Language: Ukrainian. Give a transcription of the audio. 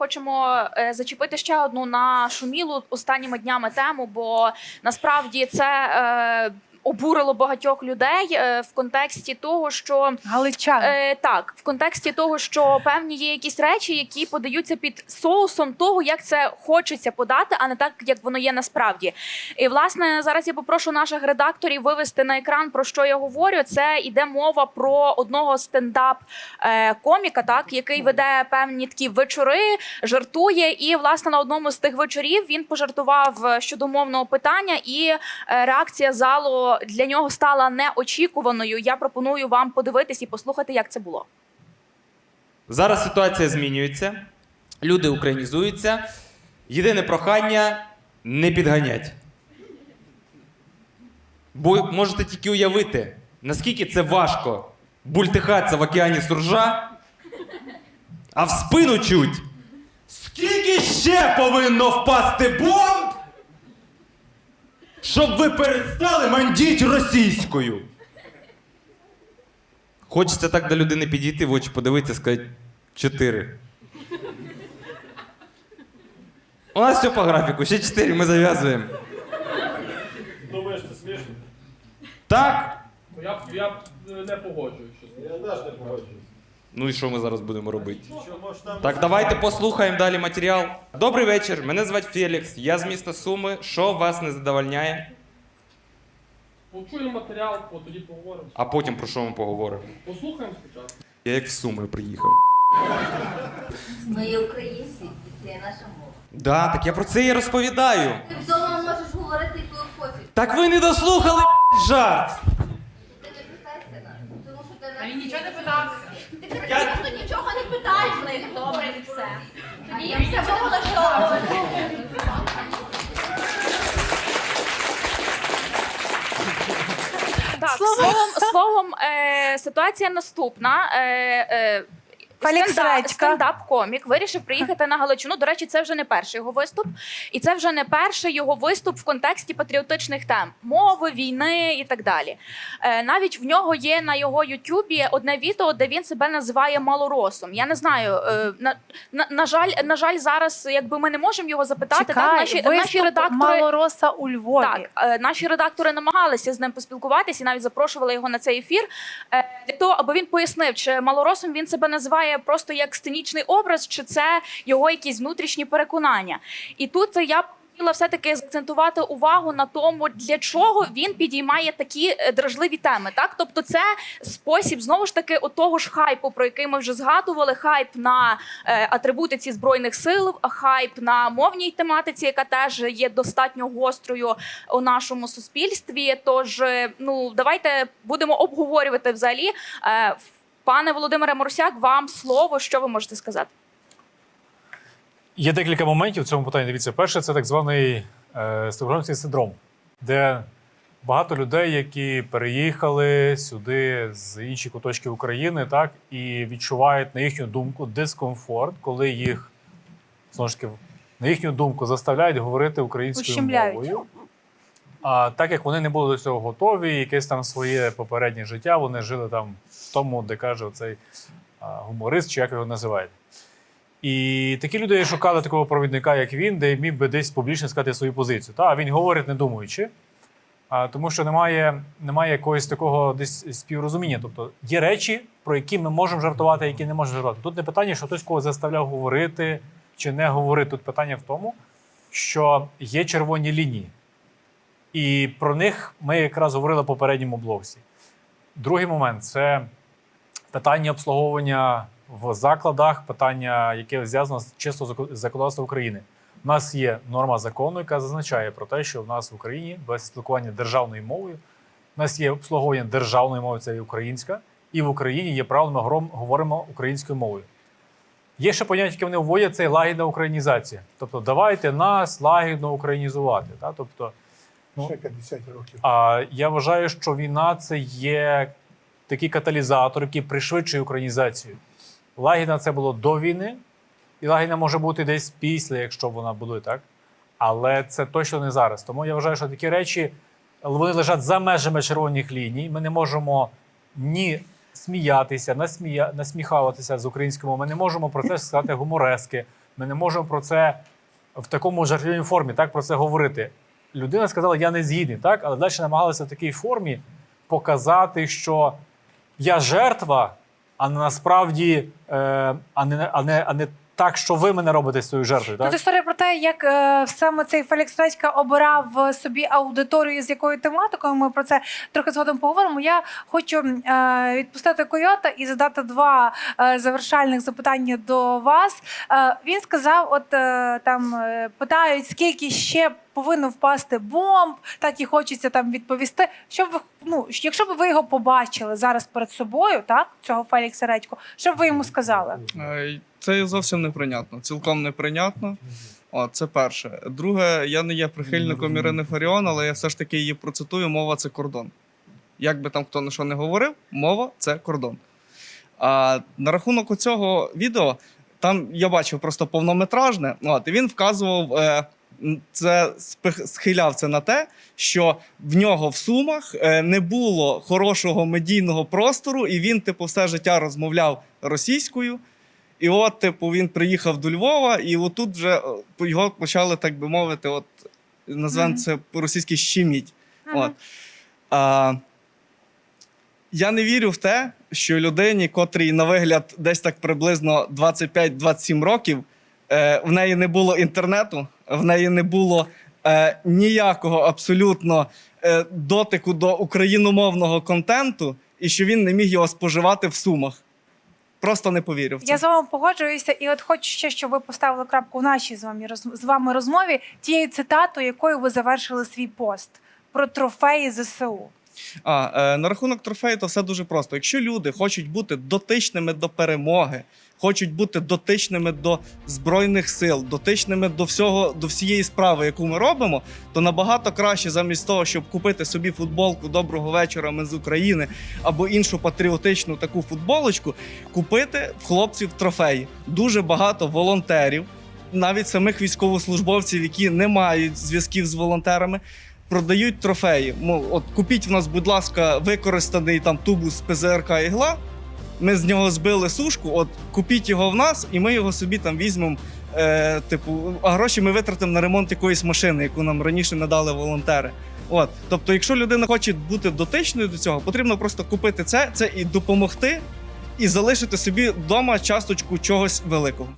хочемо е, зачепити ще одну нашумілу останніми днями тему, бо насправді це е, обурило багатьох людей е, в контексті того, що Галичан. Е, так, в контексті того, що певні є якісь речі, які подаються під соусом того, як це хочеться подати, а не так, як воно є насправді. І власне зараз я попрошу наших редакторів вивести на екран про що я говорю. Це йде мова про одного стендап е, коміка, так який веде певні такі вечори, жартує. І власне на одному з тих вечорів він пожартував щодо мовного питання, і е, реакція залу для нього стала неочікуваною. Я пропоную вам подивитись і послухати, як це було. Зараз ситуація змінюється, люди українізуються. Єдине прохання не підганять. Бо можете тільки уявити, наскільки це важко бультихатися в океані суржа, а в спину чуть. Скільки ще повинно впасти бомб, щоб ви перестали мандіть російською? Хочеться так до людини підійти, в очі подивитися, сказати чотири. У нас все по графіку, ще чотири, ми зав'язуємо. Думаєш, це смішно? Так? Ну, Я, я е, не погоджуюсь. Я теж не погоджуюсь. Ну і що ми зараз будемо робити? Так, давайте послухаємо далі матеріал. Добрий вечір. Мене звати Фелікс. Я з міста Суми. Що вас не задовольняє? Почуємо матеріал, от тоді поговоримо. А потім про що ми поговоримо. Послухаємо спочатку. Я як в Суми приїхав. Ми є українці, і це є наша мова. Да, так я про це і розповідаю. Ти вдома можеш говорити коли хочеш. Так ви не дослухали жарт. Ти не питайся нас, тому що ти А він нас... нічого не питався. Ти просто нічого не питаєш в них, добре, і все. Тоді я все було влаштовувати. Так, словом, словом е, ситуація наступна. Е, е, Фелікс стендап- стендап-комік вирішив приїхати на Галичину. До речі, це вже не перший його виступ, і це вже не перший його виступ в контексті патріотичних тем мови, війни і так далі. Е, навіть в нього є на його Ютубі одне відео, де він себе називає малоросом. Я не знаю. Е, на, на, на жаль, на жаль, зараз якби ми не можемо його запитати. Чекай, так, наші, наші редактори Малороса у Львові. так, е, наші редактори намагалися з ним поспілкуватися і навіть запрошували його на цей ефір для того, аби він пояснив, чи малоросом він себе називає просто як сценічний образ, чи це його якісь внутрішні переконання. І тут я б хотіла все-таки закцентувати увагу на тому, для чого він підіймає такі е, дражливі теми. Так, тобто, це спосіб знову ж таки отого ж хайпу, про який ми вже згадували. Хайп на е, атрибутиці збройних сил, хайп на мовній тематиці, яка теж є достатньо гострою у нашому суспільстві. Тож, е, ну давайте будемо обговорювати взагалі. Пане Володимире Моросяк, вам слово. Що ви можете сказати? Є декілька моментів в цьому питанні. Дивіться, перше, це так званий е, стокгольмський синдром, де багато людей, які переїхали сюди з інших куточків України, так і відчувають на їхню думку дискомфорт, коли їх знову ж таки на їхню думку заставляють говорити українською Ущемляють. мовою. А так як вони не були до цього готові, якесь там своє попереднє життя, вони жили там тому, де каже оцей гуморист, чи як його називають. І такі люди шукали такого провідника, як він, де міг би десь публічно сказати свою позицію. Та, він говорить не думаючи, а, тому що немає, немає якогось такого десь співрозуміння. Тобто є речі, про які ми можемо жартувати, які не можемо жартувати. Тут не питання, що хтось когось заставляв говорити чи не говорити. Тут питання в тому, що є червоні лінії. І про них ми якраз говорили в попередньому блоці. Другий момент це питання обслуговування в закладах, питання, яке зв'язано з чисто законодавством України. У нас є норма закону, яка зазначає про те, що в нас в Україні без спілкування державною мовою, у нас є обслуговування державною мовою, це є українська, і в Україні є правило, ми гром- говоримо українською мовою. Є ще поняття, яке вони вводять, це лагідна українізація. Тобто, давайте нас лагідно українізувати. Та? Тобто, ну, ще 50 років. а я вважаю, що війна це є такий каталізатор, який пришвидшує українізацію. Лагідна це було до війни, і лагідна може бути десь після, якщо вона буде так. Але це точно не зараз. Тому я вважаю, що такі речі вони лежать за межами червоних ліній. Ми не можемо ні сміятися, насмія... насміхаватися з українською. Ми не можемо про це сказати гуморески. Ми не можемо про це в такому жартівній формі так про це говорити. Людина сказала, я не згідний, так, але далі намагалися в такій формі показати, що я жертва, а насправді, е, а, не, а, не, а не так, що ви мене робите цією жертвою. Тут Так? історія про те, як е, саме цей Фелікс Редька обирав е, собі аудиторію, з якою тематикою. Ми про це трохи згодом поговоримо. Я хочу е, відпустити койота і задати два е, завершальних запитання до вас. Е, він сказав: от е, там е, питають, скільки ще повинно впасти бомб, так і хочеться там відповісти. Що ви ну, якщо б ви його побачили зараз перед собою, так цього Фелікса Редьку, що б ви йому сказали? Це зовсім неприйнятно, цілком неприйнятно. О, це перше. Друге, я не є прихильником Ірини Фаріон, але я все ж таки її процитую: мова це кордон. Як би там хто на що не говорив, мова це кордон. А на рахунок цього відео, там я бачив просто повнометражне. От, і він вказував, е, це схиляв це на те, що в нього в сумах е, не було хорошого медійного простору, і він, типу, все життя розмовляв російською. І от, типу, він приїхав до Львова, і отут вже е, його почали, так би мовити, от назвемо це по-російськи щеміть. От. А, я не вірю в те, що людині, котрій на вигляд десь так приблизно 25-27 років, е, в неї не було інтернету, в неї не було е, ніякого абсолютно е, дотику до україномовного контенту, і що він не міг його споживати в сумах. Просто не повірю. Я з вами погоджуюся, і от хочу ще, щоб ви поставили крапку в нашій з вами з вами розмові тією цитатою, якою ви завершили свій пост про трофеї ЗСУ. А, е, на рахунок трофею, то все дуже просто. Якщо люди хочуть бути дотичними до перемоги, хочуть бути дотичними до збройних сил, дотичними до всього, до всієї справи, яку ми робимо, то набагато краще, замість того, щоб купити собі футболку Доброго вечора, ми з України або іншу патріотичну таку футболочку, купити в хлопців трофеї. Дуже багато волонтерів, навіть самих військовослужбовців, які не мають зв'язків з волонтерами продають трофеї. Мов, от купіть в нас, будь ласка, використаний там тубус ПЗРК ігла. Ми з нього збили сушку. От купіть його в нас, і ми його собі там візьмемо. Е, типу, а гроші ми витратимо на ремонт якоїсь машини, яку нам раніше надали волонтери. От, тобто, якщо людина хоче бути дотичною до цього, потрібно просто купити це, це і допомогти, і залишити собі вдома часточку чогось великого.